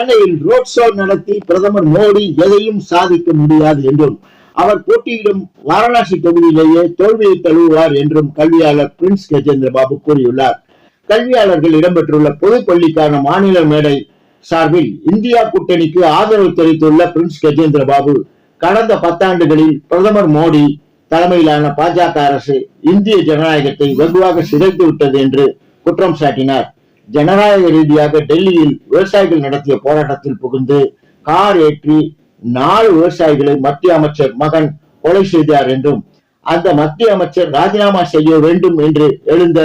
சென்னையில் road show நடத்தி பிரதமர் மோடி எதையும் சாதிக்க முடியாது என்றும் அவர் போட்டியிடும் வாரணாசி தொகுதியிலேயே தோல்வியை தழுவுவார் என்றும் கல்வியாளர் பிரின்ஸ் கஜேந்திர பாபு கூறியுள்ளார். கல்வியாளர்கள் இடம்பெற்றுள்ள பொதுப்பள்ளிக்கான மாநில மேடை சார்பில் இந்தியா கூட்டணிக்கு ஆதரவு தெரிவித்துள்ள பிரின்ஸ் கஜேந்திர பாபு கடந்த பத்தாண்டுகளில் பிரதமர் மோடி தலைமையிலான பாஜக அரசு இந்திய ஜனநாயகத்தை வெகுவாக சிதைத்து விட்டது என்று குற்றம் சாட்டினார். ஜனநாயக ரீதியாக டெல்லியில் விவசாயிகள் நடத்திய போராட்டத்தில் புகுந்து கார் ஏற்றி நாலு விவசாயிகளை மத்திய அமைச்சர் மகன் கொலை செய்தார் என்றும் அந்த மத்திய அமைச்சர் ராஜினாமா செய்ய வேண்டும் என்று எழுந்த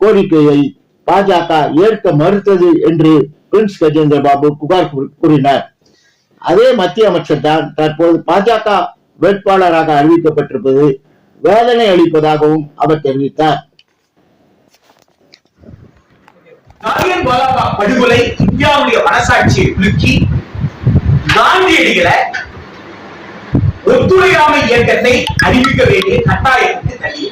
கோரிக்கையை பாஜக ஏற்க மறுத்தது என்று பிரின்ஸ் கஜேந்திர பாபு புகார் கூறினார். அதே மத்திய அமைச்சர் தான் தற்போது பாஜக வேட்பாளராக அறிவிக்கப்பட்டிருப்பது வேதனை அளிப்பதாகவும் அவர் தெரிவித்தார். ஜாலியன் வாலாபாக் படுகொலை இந்தியாவுடைய மனசாட்சியை குலுக்கி காந்தியடிகளை ஒத்துழையாமை இயக்கத்தை அறிவிக்க வேண்டிய கட்டாயத்துக்கு தள்ளி.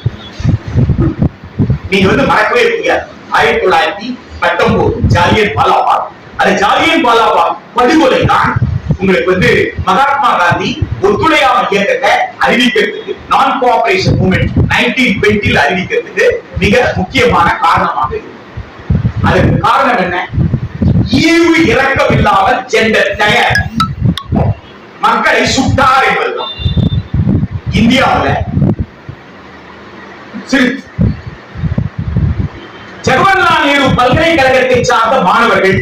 நீங்க வந்து மறக்கவே முடியாது. ஆயிரத்தி தொள்ளாயிரத்தி பத்தொன்பது ஜாலியன் வாலாபாக் அந்த ஜாலியன் வாலாபாக் படுகொலை தான் உங்களுக்கு வந்து மகாத்மா காந்தி ஒத்துழையாமை இயக்கத்தை அறிவிக்கிறதுக்கு நான் கோஆபரேஷன் மூமெண்ட் நைன்டீன் டுவெண்ட்டில அறிவிக்கிறதுக்கு மிக முக்கியமான காரணமாக இருக்கு. அதுக்கு காரணம் என்ன? ஈவு இறக்கம் இல்லாமல் ஜெண்டர் டயர் மக்களை சுட்டார் என்பதுதான். இந்தியாவுல ஜவஹர்லால் நேரு பல்கலைக்கழகத்தை சார்ந்த மாணவர்கள்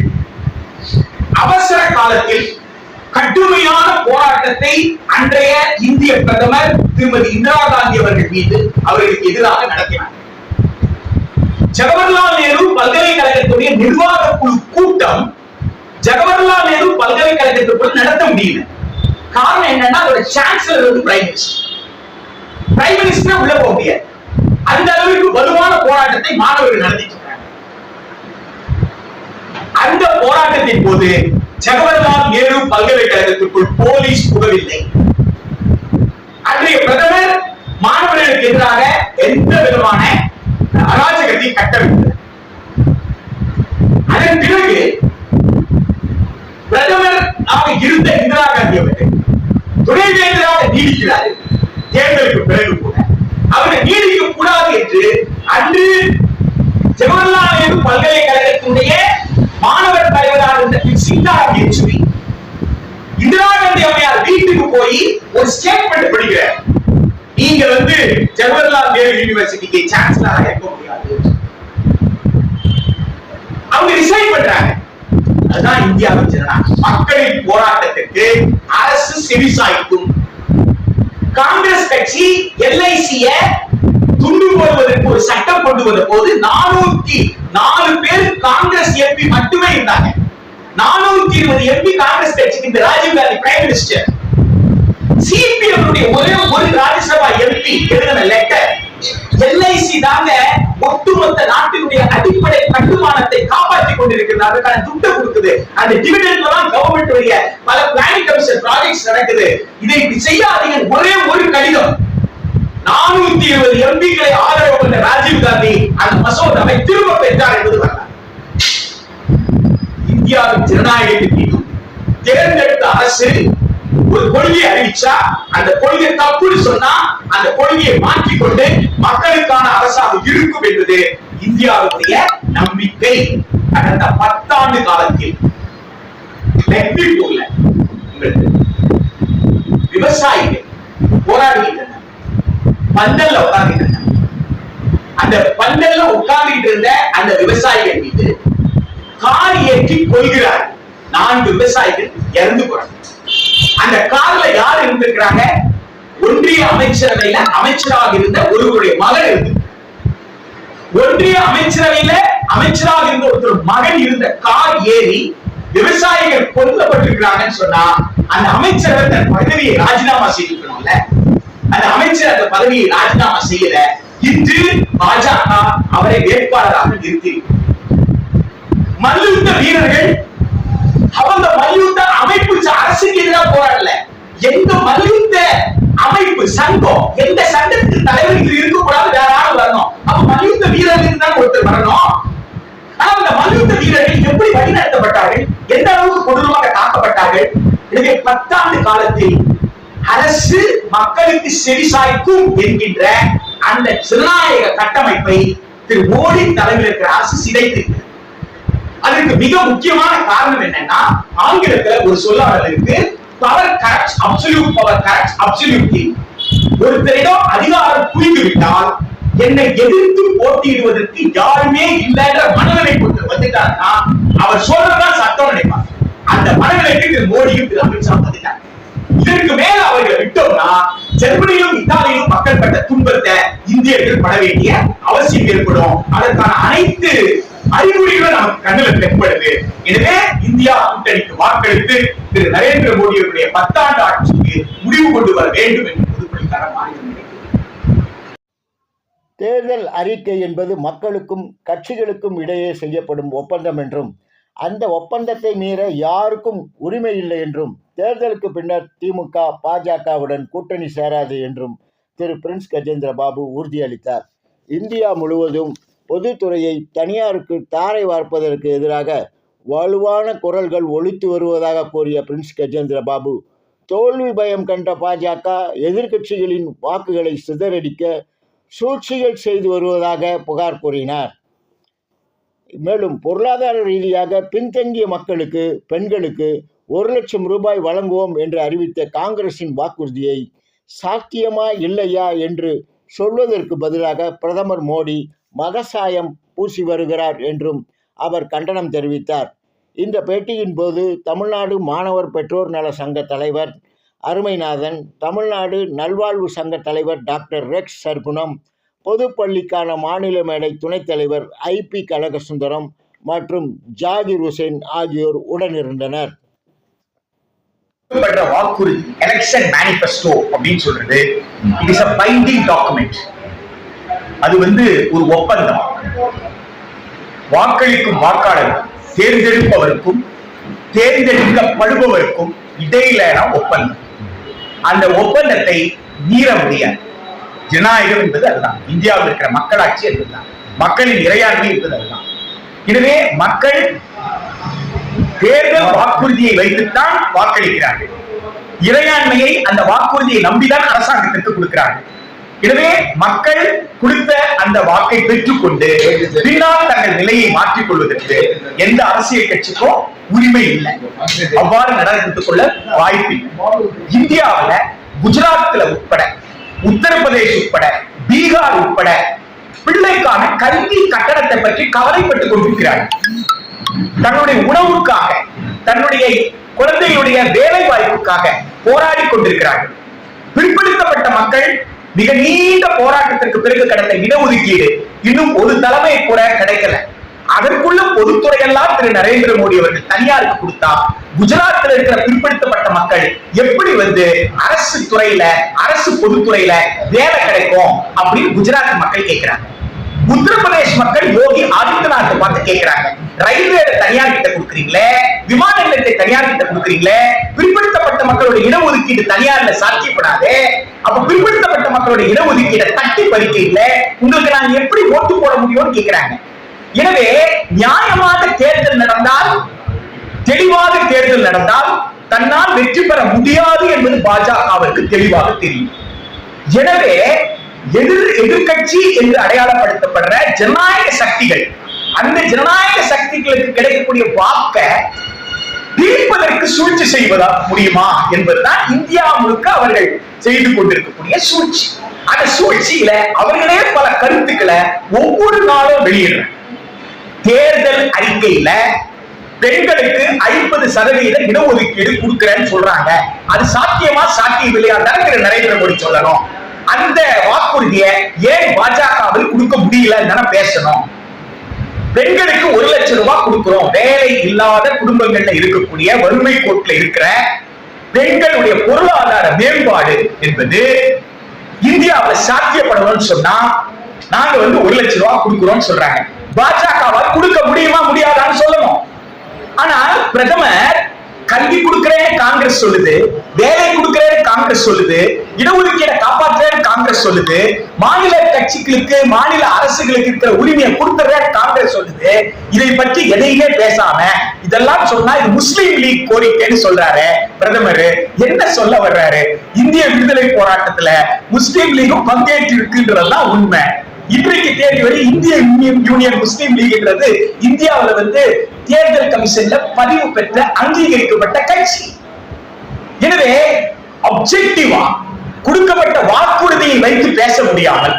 அவசர காலத்தில் கடுமையான போராட்டத்தை அன்றைய இந்திய பிரதமர் திருமதி இந்திரா காந்தி அவர்கள் மீது அவர்களுக்கு எதிராக நடத்தினார். ஜவஹர்லால் நேரு பல்கலைக்கழகத்துடைய நிர்வாக குழு கூட்டம் ஜவஹர்லால் நேரு பல்கலைக்கழகத்துக்குள் நடத்த முடியல. காரணம் என்னன்னா அதோட சான்சலர் வந்து பிரைம் மினிஸ்டர் பிரைம் மினிஸ்டர் உள்ள போக முடியாது. அந்த அளவுக்கு வலுவான போராட்டத்தை மாணவர்கள் நடத்திட்டு அந்த போராட்டத்தின் போது ஜவஹர்லால் நேரு பல்கலைக்கழகத்திற்குள் போலீஸ் புகவில்லை அன்றைய பிரதமர் மாணவர்களுக்கு எதிராக எந்த விதமான அராஜகத்தை கட்டவில்லை. அதன் பிறகு பிரதமர் ஆக இருந்த இந்திரா காந்தி அவர்கள் துணைவேந்தராக நீடிக்கிறார். தேர்தலுக்கு பிறகு கூட. அவரை நீடிக்க கூடாது என்று அன்று ஜவஹர்லால் நேரு பல்கலைக்கழகத்தினுடைய மாணவர் தலைவராக இருந்த சிந்தா யெச்சூரி இந்திரா காந்தி அம்மையார் வீட்டுக்கு போய் ஒரு ஸ்டேட்மெண்ட் படிக்கிறார். நீங்க வந்து ஜவஹர்லால் நேரு யூனிவர்சிட்டிக்கு சான்சலராக இருக்க டிசைட் பண்றாங்க அதுதான் இந்தியாவின் ஜனநாயகம் மக்களின் போராட்டத்திற்கு அரசு செவிசாய்க்கும். காங்கிரஸ் கட்சி எல்ஐசிய துண்டு போடுவதற்கு ஒரு சட்டம் கொண்டு வந்த போது நானூத்தி நாலு பேர் காங்கிரஸ் எம்பி மட்டுமே இருந்தாங்க. நானூத்தி இருபது எம்பி காங்கிரஸ் கட்சிக்கு இந்த Rajiv Gandhi prime minister CPM ஒரே ஒரு ராஜ்யசபா எம்பி எழுதின லெட்டர் எல்ஐசி தாங்க ஒட்டுமொத்த நாட்டினுடைய அடிப்படை கட்டுமானத்தை காப்பாற்றி கொண்டிருக்கிறது அதுக்கான துட்டை கொடுக்குது. அந்த டிவிடெண்ட்ல தான் கவர்மெண்ட் உடைய பல பிளானிங் கமிஷன் ப்ராஜெக்ட்ஸ் நடக்குது. இதை இப்படி செய்யாதீங்க. ஒரே ஒரு கடிதம். நானூத்தி இருபது எம்பிக்களை ஆதரவு கொண்ட ராஜீவ் காந்தி அந்த மசோதாவை திரும்ப பெற்றார் என்பது வரலாறு. இந்தியாவின் ஜனநாயகத்தின் மீதும் தேர்ந்தெடுத்த அரசு ஒரு கொள்கையை அறிவிச்சா அந்த கொள்கை தப்புன்னு சொன்னா அந்த கொள்கையை மாற்றிக்கொண்டு மக்களுக்கான அரசாங்கம் இருக்கும் என்பது இந்தியாவுடைய நம்பிக்கை. கடந்த பத்தாண்டு காலத்தில். மெக்னிபூர்ல விவசாயிகள் போராடுகின்றனர் பந்தல்ல உட்கார்ந்துட்டு அந்த பந்தல்ல உட்கார்ந்துட்டு இருந்த அந்த விவசாயிகள் மீது கார் ஏற்றி கொள்கிறார் நான்கு விவசாயிகள் இறந்து போறாங்க. அந்த கார்ல யார் இருந்திருக்கிறாங்க? ஒன்றிய அமைச்சரவையில அமைச்சராக இருந்த ஒருவருடைய மகன் இருந்து. ஒன்றிய அமைச்சரவையில அமைச்சராக இருந்த ஒருத்தர் மகன் இருந்த கார் ஏறி விவசாயிகள் கொல்லப்பட்டிருக்கிறாங்கன்னு சொன்னா அந்த அமைச்சர் தன் பதவியை ராஜினாமா செய்திருக்கணும்ல? அந்த அமைச்சர் அந்த பதவியை ராஜினாமா செய்யல. இன்று பாஜக அவரை வேட்பாளராக நிறுத்தி மல்யுத்த வீரர்கள் அவங்க மல்யுத்த அமைப்பு ச- அரசுக்கு எதிராக போராடல எந்த மல்யுத்த அமைப்பு எந்த சங்கத்துக்கு தலைவர் இது இருக்கக்கூடாது வேற ஆள் வரணும். அப்ப மல்யுத்த வீரர்கள் தான் ஒருத்தர் வரணும். ஆனா அந்த மல்யுத்த வீரர்கள் எப்படி வழிநடத்தப்பட்டார்கள்? எந்த அளவுக்கு கொடூரமாக தாக்கப்பட்டார்கள்? எனவே பத்தாண்டு காலத்தில் அரசு மக்களுக்கு செவிசாய்க்கும் என்கின்ற அந்த ஜனநாயக கட்டமைப்பை திரு மோடி தலைமையில் இருக்கிற அரசு சிதைத்து அதற்கு மிக முக்கியமான காரணம் என்னன்னா ஆங்கிலத்துல ஒரு சொல்லாடல் இருக்கு. Power correct absolute power correct absolutely ஒருத்தரிடம் அதிகாரம் புரிந்து விட்டால் என்னை எதிர்த்து போட்டியிடுவதற்கு யாருமே இல்லைன்ற மனநிலை கொண்டு வந்துட்டாருன்னா அவர் சொல்றதுதான் சட்டம் நினைப்பார் அந்த மனநிலைக்கு திரு மோடியும் திரு அமித்ஷா வந்துட்டாங்க இதற்கு மேல அவர்களை விட்டோம்னா ஜெர்மனியிலும் இத்தாலியிலும் மக்கள் பட்ட துன்பத்தை இந்தியர்கள் பட வேண்டிய அவசியம் ஏற்படும். அதற்கான அனைத்து அறிகுறிகளும் நமக்கு கண்ணில் தென்படுது. எனவே இந்தியா கூட்டணிக்கு வாக்களித்து திரு நரேந்திர மோடி அவருடைய பத்தாண்டு ஆட்சிக்கு முடிவு கொண்டு வர வேண்டும் என்று தேர்தல் அறிக்கை என்பது மக்களுக்கும் கட்சிகளுக்கும் இடையே செய்யப்படும் ஒப்பந்தம் என்றும் அந்த ஒப்பந்தத்தை மீற யாருக்கும் உரிமை இல்லை என்றும் தேர்தலுக்கு பின்னர் திமுக பாஜகவுடன் கூட்டணி சேராது என்றும் திரு. பிரின்ஸ் கஜேந்திர பாபு உறுதியளித்தார். இந்தியா முழுவதும் பொதுத்துறையை தனியாருக்கு தாரை வார்ப்பதற்கு எதிராக வலுவான குரல்கள் ஒழித்து வருவதாக கூறிய பிரின்ஸ் கஜேந்திர பாபு தோல்வி பயம் கண்ட பாஜக எதிர்க்கட்சிகளின் வாக்குகளை சிதறடிக்க சூழ்ச்சிகள் செய்து வருவதாக புகார் கூறினார். மேலும் பொருளாதார ரீதியாக பின்தங்கிய மக்களுக்கு பெண்களுக்கு ஒரு லட்சம் ரூபாய் வழங்குவோம் என்று அறிவித்த காங்கிரசின் வாக்குறுதியை சாத்தியமா இல்லையா என்று சொல்வதற்கு பதிலாக பிரதமர் மோடி மதசாயம் பூசி வருகிறார் என்றும் அவர் கண்டனம் தெரிவித்தார். இந்த பேட்டியின் போது தமிழ்நாடு மாணவர் பெற்றோர் நல சங்க தலைவர் அருமைநாதன் தமிழ்நாடு நல்வாழ்வு சங்க தலைவர் டாக்டர் ரெக்ஸ் சர்க்குணம் பொதுப்பள்ளிக்கான மாநில மேடை துணைத் தலைவர் ஐபி கனகசுந்தரம் மற்றும் ஜாகிர் ஹுசேன் ஆகியோர் உடனிருந்தனர். பெற்ற வாக்குறுதி எலெக்ஷன் மேனிபெஸ்டோ அப்படின்னு சொல்றது it is a binding document அது வந்து ஒரு ஒப்பந்தம். வாக்களிக்கும் வாக்காளர்கள் தேர்ந்தெடுப்பவருக்கும் தேர்ந்தெடுக்கப்படுபவருக்கும் இடையிலான ஒப்பந்தம். அந்த ஒப்பந்தத்தை மீற முடியாது. ஜனநாயகம் என்பது அதுதான். இந்தியாவில் இருக்கிற மக்களாட்சி என்பதுதான். மக்களின் இறையாண்மை என்பது அதுதான். எனவே மக்கள் தேர்தல் வாக்குறுதியை வைத்துத்தான் வாக்களிக்கிறார்கள். இறையாண்மையை அந்த வாக்குறுதியை நம்பிதான் அரசாங்கத்திற்கு கொடுக்கிறார்கள். எனவே மக்கள் கொடுத்த அந்த வாக்கை பெற்றுக்கொண்டு பின்னால் தங்கள் நிலையை மாற்றிக் கொள்வதற்கு எந்த அரசியல் கட்சிக்கும் உரிமை இல்லை. அவ்வாறு நடந்து கொள்ள வாய்ப்பில்லை இந்தியாவுல குஜராத்ல உட்பட உத்தரப்பிரதேஷ் உட்பட பீகார் உட்பட பிள்ளைக்கான கல்வி கட்டணத்தை பற்றி கவலைப்பட்டுக் கொண்டிருக்கிறார்கள். தன்னுடைய உணவுக்காக தன்னுடைய குழந்தையுடைய வேலை வாய்ப்புக்காக போராடி கொண்டிருக்கிறார்கள். பிற்படுத்தப்பட்ட மக்கள் மிக நீண்ட போராட்டத்திற்கு பிறகு கிடைத்த இடஒதுக்கீடு இன்னும் ஒரு தலைமை கூட கிடைக்கல. அதற்குள்ள பொதுத்துறை எல்லாம் திரு நரேந்திர மோடி அவர்கள் தனியாருக்கு கொடுத்தா குஜராத்தில் இருக்கிற பிற்படுத்தப்பட்ட மக்கள் எப்படி வந்து அரசு துறையில அரசு பொதுத்துறையில வேலை கிடைக்கும் அப்படின்னு குஜராத் மக்கள் கேட்கிறாங்க. உத்தரப்பிரதேஷ் மக்கள் யோகி ஆதித்யநாத் பார்த்து கேட்கிறாங்க. ரயில்வே தனியார் கிட்ட கொடுக்குறீங்களே விமான நிலையத்தை தனியார் கிட்ட கொடுக்குறீங்களே பிற்படுத்தப்பட்ட மக்களுடைய இடஒதுக்கீடு தனியார்ல சாத்தியப்படாது அப்ப பிற்படுத்தப்பட்ட மக்களுடைய இடஒதுக்கீடை தட்டி பறிக்கையில உங்களுக்கு நான் எப்படி ஓட்டு போட முடியும்னு கேட்கிறாங்க எனவே நியாயமாக தேர்தல் நடந்தால் தெளிவாக தேர்தல் நடந்தால் தன்னால் வெற்றி பெற முடியாது என்பது பாஜகவிற்கு தெளிவாக தெரியும். எனவே எதிர் எதிர்கட்சி என்று அடையாளப்படுத்தப்படுற ஜனநாயக சக்திகள் அந்த ஜனநாயக சக்திகளுக்கு கிடைக்கக்கூடிய வாக்க தீர்ப்பதற்கு சூழ்ச்சி செய்வதா முடியுமா என்பதுதான் இந்தியா முழுக்க அவர்கள் செய்து கொண்டிருக்கக்கூடிய சூழ்ச்சி. அந்த சூழ்ச்சியில அவர்களே பல கருத்துக்களை ஒவ்வொரு நாளும் வெளியிடுற தேர்தல் அறிக்கையில பெண்களுக்கு ஐம்பது சதவீத இடஒதுக்கீடு கொடுக்கிறேன்னு சொல்றாங்க. அது சாத்தியமா சாத்தியம் இல்லையா திரு நரேந்திர மோடி சொல்லணும். அந்த வாக்குறுதியை ஏன் பாஜகவில் கொடுக்க முடியலன்னு தானே பேசணும். பெண்களுக்கு ஒரு லட்சம் ரூபாய் கொடுக்கிறோம். வேலை இல்லாத குடும்பங்கள்ல இருக்கக்கூடிய வறுமை கோட்டில் இருக்கிற பெண்களுடைய பொருளாதார மேம்பாடு என்பது இந்தியாவில் சாத்தியப்படணும்னு சொன்னா நாங்க வந்து ஒரு லட்சம் ரூபாய் கொடுக்கிறோம்னு சொல்றாங்க. பாஜகவால் கொடுக்க முடியுமா முடியாதான்னு சொல்லணும். ஆனால் பிரதமர் கல்வி கொடுக்கிறேன் காங்கிரஸ் சொல்லுது வேலை கொடுக்கிறேன் காங்கிரஸ் சொல்லுது இடஒதுக்கீடை காப்பாற்றுறேன்னு காங்கிரஸ் சொல்லுது மாநில கட்சிகளுக்கு மாநில அரசுகளுக்கு இருக்கிற உரிமையை கொடுத்துறேன்னு காங்கிரஸ் சொல்லுது. இதை பற்றி எதையுமே பேசாம இதெல்லாம் சொன்னா இது முஸ்லீம் லீக் கோரிக்கைன்னு சொல்றாரு பிரதமர். என்ன சொல்ல வர்றாரு? இந்திய விடுதலை போராட்டத்துல முஸ்லீம் லீகும் பங்கேற்று இருக்குன்றதெல்லாம் உண்மை. இன்றைக்கு தேதி வரை இந்திய யூனியன் முஸ்லீம் லீக்ன்றது இந்தியாவுல வந்து தேர்தல் கமிஷன்ல பதிவு பெற்ற அங்கீகரிக்கப்பட்ட கட்சி. எனவே அப்செக்டிவா கொடுக்கப்பட்ட வாக்குறுதியை வைத்து பேச முடியாமல்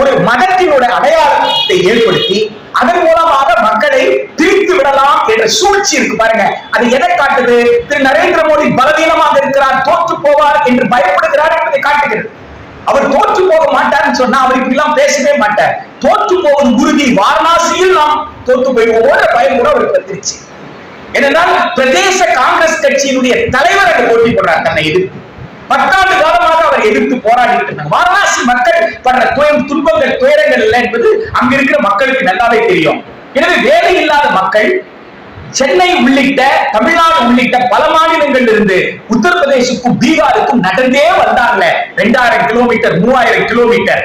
ஒரு மதத்தினுடைய அடையாளத்தை ஏற்படுத்தி அதன் மூலமாக மக்களை பிரித்து விடலாம் என்ற சூழ்ச்சி இருக்கு பாருங்க. அது எதை காட்டுது? திரு நரேந்திர மோடி பலவீனமாக இருக்கிறார் தோற்று போவார் என்று பயப்படுகிறார் என்பதை காட்டுகிறது. அவர் தோற்று போக மாட்டார்னு சொன்னா அவர் இப்படிலாம் பேசவே மாட்டார். தோற்று போவது உறுதி வாரணாசியில் நாம் தோற்று போய்வோம் பயம் கூட அவருக்கு வந்துருச்சு. ஏனென்றால் பிரதேச காங்கிரஸ் கட்சியினுடைய தலைவர் அங்க போட்டி போடுறார் தன்னை எதிர்த்து. பத்தாண்டு காலமாக அவர் எதிர்த்து போராடிட்டு இருந்தாங்க வாரணாசி மக்கள் படுற துயம் துன்பங்கள் துயரங்கள் இல்லை என்பது அங்க இருக்கிற மக்களுக்கு நல்லாவே தெரியும். எனவே வேலை இல்லாத மக்கள் சென்னை உள்ளிட்ட தமிழ்நாடு உள்ளிட்ட பல மாநிலங்கள்ல இருந்து உத்தரப்பிரதேசுக்கும் பீகாருக்கும் நடந்தே வந்தாங்க ரெண்டாயிரம் கிலோமீட்டர் மூவாயிரம் கிலோமீட்டர்.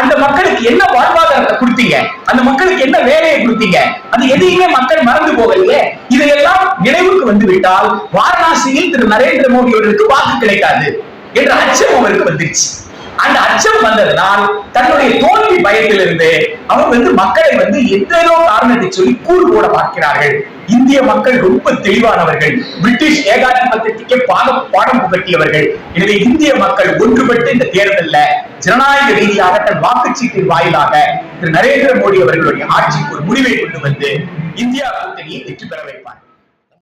அந்த மக்களுக்கு என்ன வாழ்வாதாரத்தை கொடுத்தீங்க? அந்த மக்களுக்கு என்ன வேலையை கொடுத்தீங்க? அது எதையுமே மக்கள் மறந்து போகலையே. இதையெல்லாம் நினைவுக்கு வந்து விட்டால் வாரணாசியில் திரு நரேந்திர மோடி அவர்களுக்கு வாக்கு கிடைக்காது என்ற அச்சம் அவருக்கு வந்துருச்சு. அந்த அச்சம் வந்ததனால் தன்னுடைய தோல்வி பயத்திலிருந்து அவர் வந்து மக்களை வந்து எத்தனையோ காரணத்தை சொல்லி கூறு போட பார்க்கிறார்கள். இந்திய மக்கள் ரொம்ப தெளிவானவர்கள். பிரிட்டிஷ் ஏகாதிபத்தியத்துக்கே பாடம் பாடம் புகட்டியவர்கள். எனவே இந்திய மக்கள் ஒன்றுபட்டு இந்த தேர்தல்ல ஜனநாயக ரீதியாக தன் வாக்குச்சீட்டின் வாயிலாக திரு நரேந்திர மோடி அவர்களுடைய ஆட்சிக்கு ஒரு முடிவை கொண்டு வந்து இந்தியா கூட்டணியை வெற்றி பெற வைப்பார்